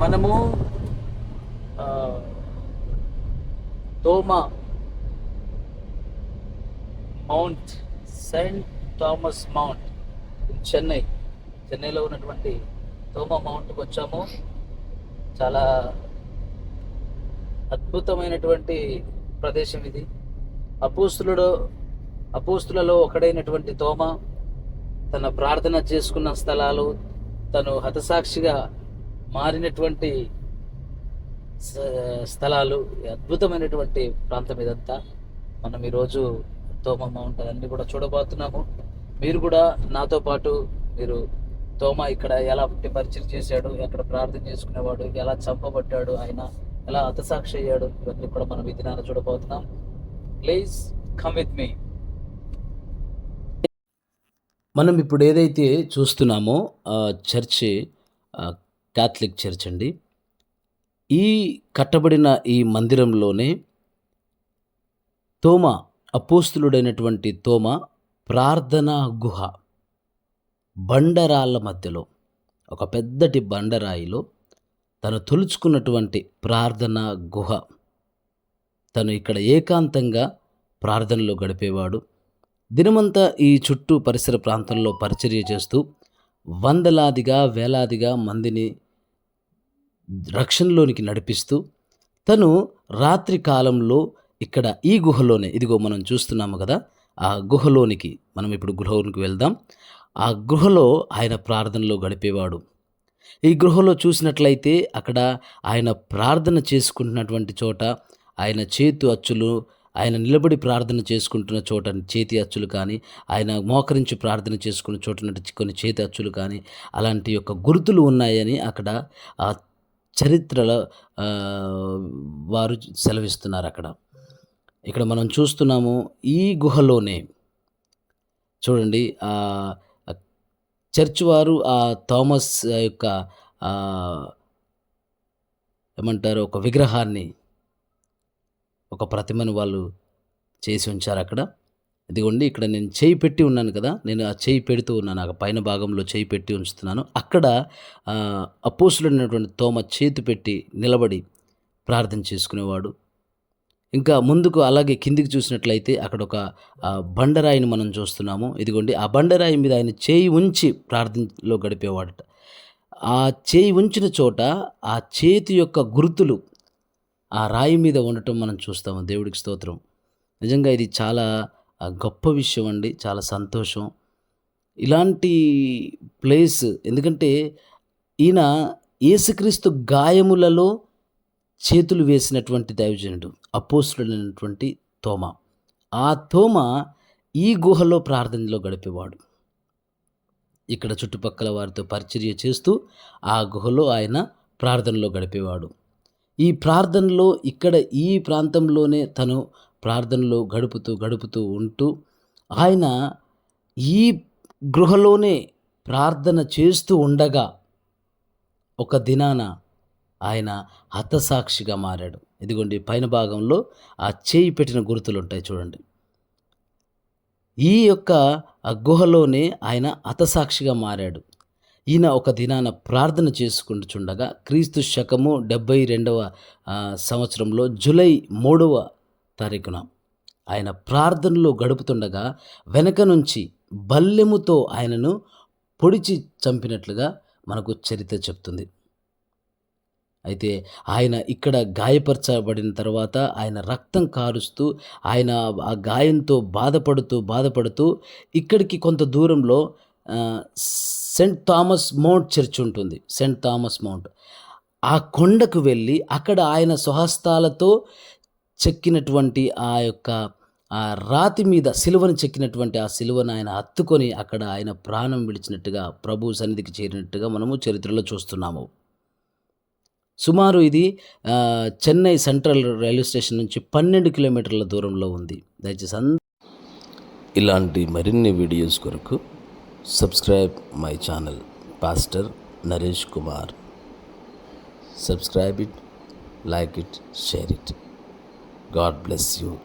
మనము తోమా Mount Saint Thomas Mount Chennai. చెన్నైలో ఉన్నటువంటి తోమా మౌంట్కి వచ్చాము. చాలా అద్భుతమైనటువంటి ప్రదేశం ఇది. అపోస్తులుడు అపోస్తులలో ఒకడైనటువంటి తోమ తన ప్రార్థన చేసుకున్న స్థలాలు తను హతసాక్షిగా మారినటువంటి స్థలాలు అద్భుతమైనటువంటి ప్రాంతం ఇదంతా. మనం ఈరోజు తోమ మౌంట్ అన్ని కూడా చూడబోతున్నాము. మీరు కూడా నాతో పాటు మీరు తోమ ఇక్కడ ఎలా పరిచయం చేశాడు ఎక్కడ ప్రార్థన చేసుకునేవాడు ఎలా చంపబడ్డాడు ఆయన ఎలా హతసాక్షి అయ్యాడు ఇవన్నీ కూడా మనం ఈ చూడబోతున్నాం. Please come with me. మనం ఇప్పుడు ఏదైతే చూస్తున్నామో చర్చి క్యాథలిక్ చర్చ్ అండి. ఈ కట్టబడిన ఈ మందిరంలోనే తోమ అపోస్తులుడైనటువంటి తోమ ప్రార్థనా గుహ బండరాళ్ళ మధ్యలో ఒక పెద్దటి బండరాయిలో తను తొలుచుకున్నటువంటి ప్రార్థనా గుహ. తను ఇక్కడ ఏకాంతంగా ప్రార్థనలో గడిపేవాడు. దినమంతా ఈ చుట్టూ పరిసర ప్రాంతంలో పరిచర్య చేస్తూ వందలాదిగా వేలాదిగా మందిని రక్షణలోనికి నడిపిస్తూ తను రాత్రి కాలంలో ఇక్కడ ఈ గుహలోనే ఇదిగో మనం చూస్తున్నాము కదా ఆ గుహలోనికి మనం ఇప్పుడు గృహలోనికి వెళ్దాం. ఆ గృహలో ఆయన ప్రార్థనలో గడిపేవాడు. ఈ గృహలో చూసినట్లయితే అక్కడ ఆయన ప్రార్థన చేసుకుంటున్నటువంటి చోట ఆయన చేతు అచ్చులు ఆయన నిలబడి ప్రార్థన చేసుకుంటున్న చోట చేతి అచ్చులు కానీ ఆయన మోకరించి ప్రార్థన చేసుకున్న చోట కొన్ని చేతి అచ్చులు కానీ అలాంటి యొక్క గుర్తులు ఉన్నాయని అక్కడ ఆ చరిత్రలో వారు సెలవిస్తున్నారు అక్కడ. ఇక్కడ మనం చూస్తున్నాము ఈ గుహలోనే. చూడండి చర్చ్ వారు ఆ థామస్ యొక్క ఏమంటారు ఒక విగ్రహాన్ని ఒక ప్రతిమను వాళ్ళు చేసి ఉంచారు అక్కడ. ఇదిగోండి ఇక్కడ నేను చేయి పెట్టి ఉన్నాను కదా నేను ఆ చేయి పెడుతూ ఉన్నాను ఆ పైన భాగంలో చేయి పెట్టి ఉంచుతున్నాను. అక్కడ అపోసులైనటువంటి తోమ చేతి పెట్టి నిలబడి ప్రార్థన చేసుకునేవాడు. ఇంకా ముందుకు అలాగే కిందికి చూసినట్లయితే అక్కడ ఒక బండరాయిని మనం చూస్తున్నాము. ఇదిగోండి ఆ బండరాయి మీద ఆయన చేయి ఉంచి ప్రార్థనలో గడిపేవాడట. ఆ చేయి ఉంచిన చోట ఆ చేతి యొక్క గుర్తులు ఆ రాయి మీద ఉండటం మనం చూస్తాము. దేవుడికి స్తోత్రం. నిజంగా ఇది చాలా గొప్ప విషయం అండి. చాలా సంతోషం. ఇలాంటి ప్లేస్ ఎందుకంటే ఈయన యేసుక్రీస్తు గాయములలో చేతులు వేసినటువంటి దైవజనుడు అపోసుడైనటువంటి తోమ. ఆ తోమ ఈ గుహలో ప్రార్థనలో గడిపేవాడు. ఇక్కడ చుట్టుపక్కల వారితో పరిచర్య చేస్తూ ఆ గుహలో ఆయన ప్రార్థనలో గడిపేవాడు. ఈ ప్రార్థనలో ఇక్కడ ఈ ప్రాంతంలోనే తను ప్రార్థనలో గడుపుతూ గడుపుతూ ఉంటూ ఆయన ఈ గృహలోనే ప్రార్థన చేస్తూ ఉండగా ఒక దినాన ఆయన హతసాక్షిగా మారాడు. ఇదిగోండి పైన భాగంలో ఆ చేయి పెట్టిన గుర్తులు ఉంటాయి చూడండి. ఈ యొక్క ఆ గుహలోనే ఆయన హతసాక్షిగా మారాడు. ఈయన ఒక దినాన ప్రార్థన చేసుకుంటుండగా క్రీస్తు శకము డెబ్భై రెండవ సంవత్సరంలో జూలై మూడవ తారీఖున. ఆయన ప్రార్థనలో గడుపుతుండగా వెనక నుంచి బల్లెముతో ఆయనను పొడిచి చంపినట్లుగా మనకు చరిత్ర చెప్తుంది. అయితే ఆయన ఇక్కడ గాయపరచబడిన తర్వాత ఆయన రక్తం కారుస్తూ ఆయన ఆ గాయంతో బాధపడుతూ బాధపడుతూ ఇక్కడికి కొంత దూరంలో సెంట్ థామస్ మౌంట్ చర్చ్ ఉంటుంది. Saint Thomas Mount. ఆ కొండకు వెళ్ళి అక్కడ ఆయన స్వహస్తాలతో చెక్కినటువంటి ఆ యొక్క ఆ రాతి మీద సిలువను చెక్కినటువంటి ఆ సిలువను ఆయన హత్తుకొని అక్కడ ఆయన ప్రాణం విడిచినట్టుగా ప్రభు సన్నిధికి చేరినట్టుగా మనము చరిత్రలో చూస్తున్నాము. సుమారు ఇది చెన్నై సెంట్రల్ రైల్వే స్టేషన్ నుంచి పన్నెండు కిలోమీటర్ల దూరంలో ఉంది. దయచేసి అంద ఇలాంటి మరిన్ని వీడియోస్ కొరకు subscribe my channel pastor Naresh Kumar. Subscribe it like it share it. God bless you.